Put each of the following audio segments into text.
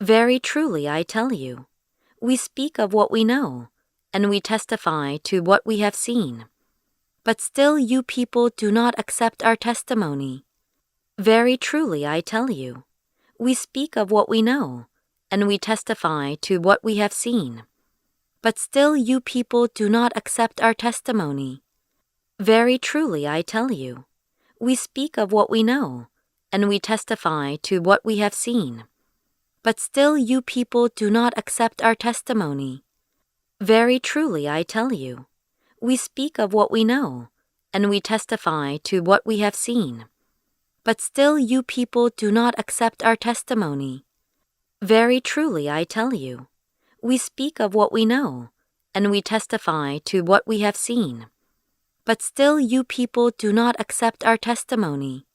Very truly I tell you, we speak of what we know, and we testify to what we have seen. But still you people do not accept our testimony. Very truly I tell you, we speak of what we know, and we testify to what we have seen. But still you people do not accept our testimony. Very truly I tell you, we speak of what we know, and we testify to what we have seen. But still you people do not accept our testimony. Very truly I tell you, we speak of what we know, and we testify to what we have seen. But still you people do not accept our testimony. Very truly I tell you, we speak of what we know, and we testify to what we have seen. But still you people do not accept our testimony.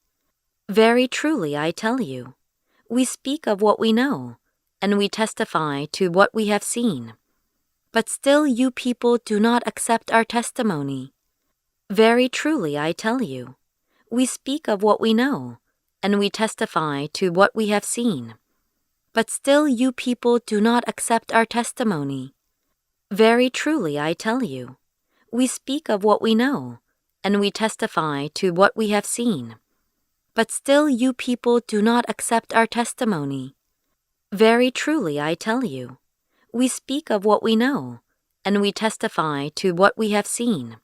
Very truly I tell you, we speak of what we know, and we testify to what we have seen. But still you people do not accept our testimony. Very truly I tell you, we speak of what we know, and we testify to what we have seen. But still you people do not accept our testimony. Very truly I tell you, we speak of what we know, and we testify to what we have seen. But still you people do not accept our testimony. Very truly I tell you, we speak of what we know, and we testify to what we have seen.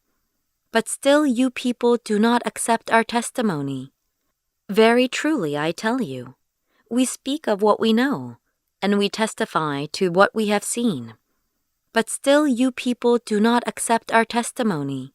But still you people do not accept our testimony. Very truly I tell you, we speak of what we know, and we testify to what we have seen. But still you people do not accept our testimony.